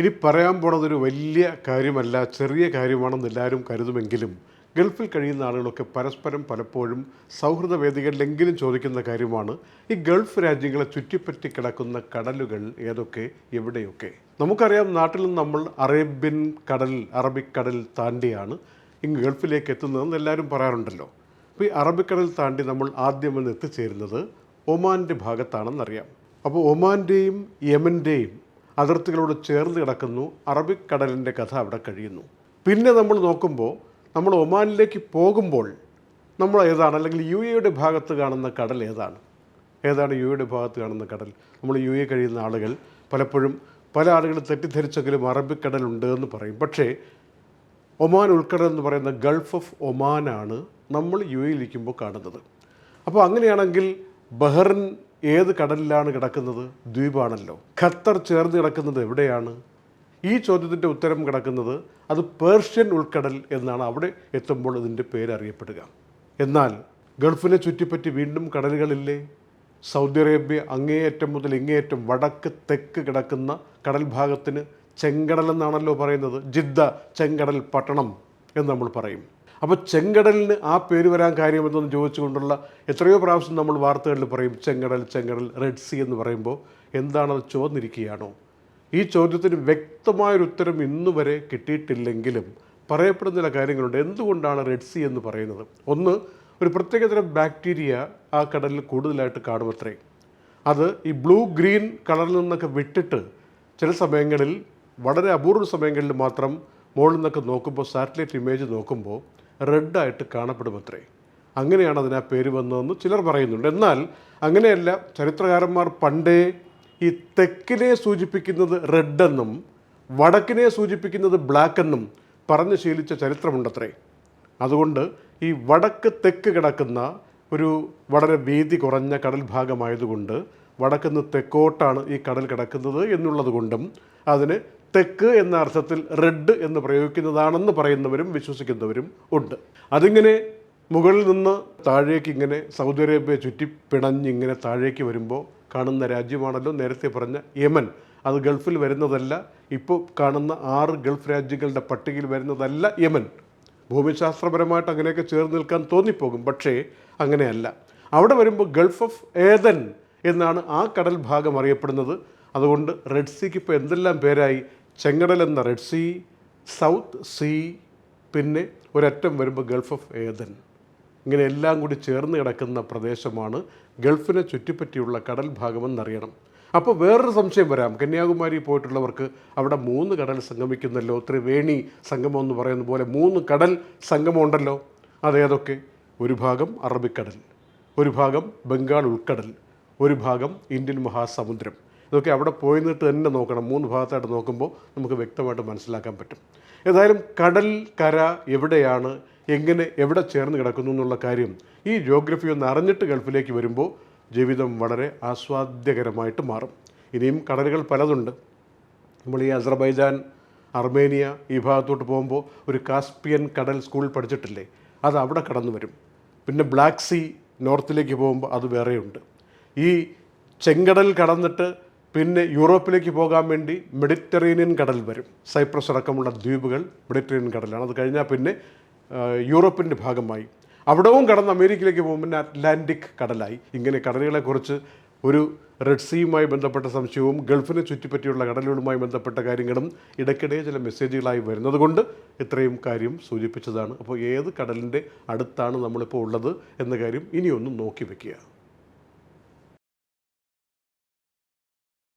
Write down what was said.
ഇനി പറയാൻ പോണതൊരു വലിയ കാര്യമല്ല ചെറിയ കാര്യമാണെന്ന് എല്ലാവരും കരുതുമെങ്കിലും ഗൾഫിൽ കഴിയുന്ന ആളുകളൊക്കെ പരസ്പരം പലപ്പോഴും സൗഹൃദ വേദികളിലെങ്കിലും ചോദിക്കുന്ന കാര്യമാണ് ഈ ഗൾഫ് രാജ്യങ്ങളെ ചുറ്റിപ്പറ്റി കിടക്കുന്ന കടലുകൾ ഏതൊക്കെ എവിടെയൊക്കെ? നമുക്കറിയാം നാട്ടിൽ നിന്ന് നമ്മൾ അറേബ്യൻ കടൽ അറബിക്കടൽ താണ്ടിയാണ് ഇങ്ങ് ഗൾഫിലേക്ക് എത്തുന്നതെന്ന് എല്ലാവരും പറയാറുണ്ടല്ലോ. അപ്പോൾ ഈ അറബിക്കടൽ താണ്ടി നമ്മൾ ആദ്യം വന്ന് എത്തിച്ചേരുന്നത് ഒമാന്റെ ഭാഗത്താണെന്നറിയാം. അപ്പോൾ ഒമാന്റെയും യമന്റെയും അതിർത്തികളോട് ചേർന്ന് കിടക്കുന്നു. അറബിക്കടലിന്റെ കഥ അവിടെ കഴിയുന്നു. പിന്നെ നമ്മൾ നോക്കുമ്പോൾ നമ്മൾ ഒമാനിലേക്ക് പോകുമ്പോൾ നമ്മൾ ഏതാണ്? അല്ലെങ്കിൽ യു എയുടെ ഭാഗത്ത് കാണുന്ന കടൽ ഏതാണ്? ഏതാണ് യു എയുടെ ഭാഗത്ത് കാണുന്ന കടൽ? നമ്മൾ യു എ കഴിയുന്ന ആളുകൾ പലപ്പോഴും പല ആളുകളും തെറ്റിദ്ധരിച്ചെങ്കിലും അറബിക്കടൽ ഉണ്ട് എന്ന് പറയും. പക്ഷേ ഒമാൻ ഉൾക്കടൽ എന്ന് പറയുന്ന ഗൾഫ് ഓഫ് ഒമാനാണ് നമ്മൾ യു എയിലിരിക്കുമ്പോൾ കാണുന്നത്. അപ്പോൾ അങ്ങനെയാണെങ്കിൽ ബഹ്റിൻ ഏത് കടലിലാണ് കിടക്കുന്നത്? ദ്വീപാണല്ലോ. ഖത്തർ ചേർന്ന് കിടക്കുന്നത് എവിടെയാണ്? ഈ ചോദ്യത്തിന്റെ ഉത്തരം കിടക്കുന്നത് അത് പേർഷ്യൻ ഉൾക്കടൽ എന്നാണ് അവിടെ എത്തുമ്പോൾ ഇതിന്റെ പേരറിയപ്പെടുക എന്നാൽ ഗൾഫിനെ ചുറ്റിപ്പറ്റി വീണ്ടും കടലുകളില്ലേ? സൗദി അറേബ്യ അങ്ങേയറ്റം മുതൽ ഇങ്ങേയറ്റം വടക്ക് തെക്ക് കിടക്കുന്ന കടൽ ഭാഗത്തിന് ചെങ്കടൽ എന്നാണല്ലോ പറയുന്നത്. ജിദ്ദ ചെങ്കടൽ പട്ടണം എന്ന് നമ്മൾ പറയും. അപ്പോൾ ചെങ്കടലിന് ആ പേര് വരാൻ കാര്യമെന്നൊന്ന് ചോദിച്ചുകൊണ്ടുള്ള എത്രയോ പ്രാവശ്യം നമ്മൾ വാർത്തകളിൽ പറയും ചെങ്കടൽ ചെങ്കടൽ റെഡ് സി എന്ന് പറയുമ്പോൾ എന്താണത് ചോദിച്ചിരിക്കുകയാണോ ഈ ചോദ്യത്തിന് വ്യക്തമായൊരു ഉത്തരം ഇന്നുവരെ കിട്ടിയിട്ടില്ലെങ്കിലും പറയപ്പെടുന്ന ചില കാര്യങ്ങളുണ്ട്. എന്തുകൊണ്ടാണ് റെഡ് സി എന്ന് പറയുന്നത്? ഒന്ന് ഒരു പ്രത്യേകതരം ബാക്ടീരിയ ആ കടലിൽ കൂടുതലായിട്ട് കാണുമത്രേ. അത് ഈ ബ്ലൂ ഗ്രീൻ കളറിൽ നിന്നൊക്കെ വിട്ടിട്ട് ചില സമയങ്ങളിൽ വളരെ അപൂർവ സമയങ്ങളിൽ മാത്രം മുകളിൽ നിന്നൊക്കെ നോക്കുമ്പോൾ സാറ്റലൈറ്റ് ഇമേജ് നോക്കുമ്പോൾ റെഡായിട്ട് കാണപ്പെടുമത്രേ. അങ്ങനെയാണ് അതിന് പേര് വന്നതെന്ന് ചിലർ പറയുന്നുണ്ട്. എന്നാൽ അങ്ങനെയല്ല ചരിത്രകാരന്മാർ പണ്ടേ ഈ തെക്കിനെ സൂചിപ്പിക്കുന്നത് റെഡെന്നും വടക്കിനെ സൂചിപ്പിക്കുന്നത് ബ്ലാക്ക് എന്നും പറഞ്ഞ് ശീലിച്ച ചരിത്രമുണ്ടത്രേ. അതുകൊണ്ട് ഈ വടക്ക് തെക്ക് കിടക്കുന്ന ഒരു വളരെ വീതി കുറഞ്ഞ കടൽ ഭാഗമായതുകൊണ്ട് വടക്കുന്ന് തെക്കോട്ടാണ് ഈ കടൽ കിടക്കുന്നത് എന്നുള്ളത് കൊണ്ടും അതിന് തെക്ക് എന്ന അർത്ഥത്തിൽ റെഡ് എന്ന് പ്രയോഗിക്കുന്നതാണെന്ന് പറയുന്നവരും വിശ്വസിക്കുന്നവരും ഉണ്ട്. അതിങ്ങനെ മുകളിൽ നിന്ന് താഴേക്ക് ഇങ്ങനെ സൗദി അറേബ്യ ചുറ്റി പിണഞ്ഞിങ്ങനെ താഴേക്ക് വരുമ്പോൾ കാണുന്ന രാജ്യമാണല്ലോ നേരത്തെ പറഞ്ഞ യമൻ. അത് ഗൾഫിൽ വരുന്നതല്ല ഇപ്പോൾ കാണുന്ന ആറ് ഗൾഫ് രാജ്യങ്ങളുടെ പട്ടികയിൽ വരുന്നതല്ല യമൻ. ഭൂമിശാസ്ത്രപരമായിട്ട് അങ്ങനെയൊക്കെ ചേർന്ന് നിൽക്കാൻ തോന്നിപ്പോകും പക്ഷേ അങ്ങനെയല്ല. അവിടെ വരുമ്പോൾ ഗൾഫ് ഓഫ് ഏതൻ എന്നാണ് ആ കടൽ ഭാഗം അറിയപ്പെടുന്നത്. അതുകൊണ്ട് റെഡ് സീക്ക് ഇപ്പോൾ എന്തെല്ലാം പേരായി? ചെങ്കടൽ എന്ന റെഡ് സീ സൗത്ത് സീ പിന്നെ ഒരറ്റം വരുമ്പോൾ ഗൾഫ് ഓഫ് ഏദൻ ഇങ്ങനെ എല്ലാം കൂടി ചേർന്ന് കിടക്കുന്ന പ്രദേശമാണ് ഗൾഫിനെ ചുറ്റിപ്പറ്റിയുള്ള കടൽ ഭാഗമെന്നറിയണം. അപ്പോൾ വേറൊരു സംശയം വരാം. കന്യാകുമാരി പോയിട്ടുള്ളവർക്ക് അവിടെ മൂന്ന് കടൽ സംഗമിക്കുന്നല്ലോ? ത്രിവേണി സംഗമം എന്ന് പറയുന്ന പോലെ മൂന്ന് കടൽ സംഗമമുണ്ടല്ലോ? അതേതൊക്കെ? ഒരു ഭാഗം അറബിക്കടൽ ഒരു ഭാഗം ബംഗാൾ ഉൾക്കടൽ ഒരു ഭാഗം ഇന്ത്യൻ മഹാസമുദ്രം. ഇതൊക്കെ അവിടെ പോയി നിന്നിട്ട് തന്നെ നോക്കണം. മൂന്ന് ഭാഗത്തായിട്ട് നോക്കുമ്പോൾ നമുക്ക് വ്യക്തമായിട്ട് മനസ്സിലാക്കാൻ പറ്റും. ഏതായാലും കടൽ കര എവിടെയാണ് എങ്ങനെ എവിടെ ചേർന്ന് കിടക്കുന്നു എന്നുള്ള കാര്യം ഈ ജോഗ്രഫി ഒന്ന് അറിഞ്ഞിട്ട് ഗൾഫിലേക്ക് വരുമ്പോൾ ജീവിതം വളരെ ആസ്വാദ്യകരമായിട്ട് മാറും. ഇനിയും കടലുകൾ പലതുണ്ട്. നമ്മൾ ഈ അസർബൈജാൻ അർമേനിയ ഈ ഭാഗത്തോട്ട് പോകുമ്പോൾ ഒരു കാസ്പിയൻ കടൽ സ്കൂളിൽ പഠിച്ചിട്ടില്ലേ? അത് അവിടെ കടന്നു വരും. പിന്നെ ബ്ലാക്ക് സീ നോർത്തിലേക്ക് പോകുമ്പോൾ അത് വേറെയുണ്ട്. ഈ ചെങ്കടൽ കടന്നിട്ട് പിന്നെ യൂറോപ്പിലേക്ക് പോകാൻ വേണ്ടി മെഡിറ്ററേനിയൻ കടൽ വരും. സൈപ്രസ് അടക്കമുള്ള ദ്വീപുകൾ മെഡിറ്ററേനിയൻ കടലാണ്. അത് കഴിഞ്ഞാൽ പിന്നെ യൂറോപ്പിന്റെ ഭാഗമായി. അവിടവും കടന്ന് അമേരിക്കയിലേക്ക് പോകുമ്പോൾ പിന്നെ അറ്റ്ലാന്റിക് കടലായി. ഇങ്ങനെ കടലുകളെക്കുറിച്ച് ഒരു റെഡ് സീയുമായി ബന്ധപ്പെട്ട സംശയവും ഗൾഫിനെ ചുറ്റിപ്പറ്റിയുള്ള കടലുകളുമായി ബന്ധപ്പെട്ട കാര്യങ്ങളും ഇടയ്ക്കിടെ ചില മെസ്സേജുകളായി വരുന്നത് കൊണ്ട് ഇത്രയും കാര്യം സൂചിപ്പിച്ചതാണ്. അപ്പോൾ ഏത് കടലിന്റെ അടുത്താണ് നമ്മളിപ്പോൾ ഉള്ളത് എന്ന കാര്യം ഇനിയൊന്നും നോക്കി വെക്കുക.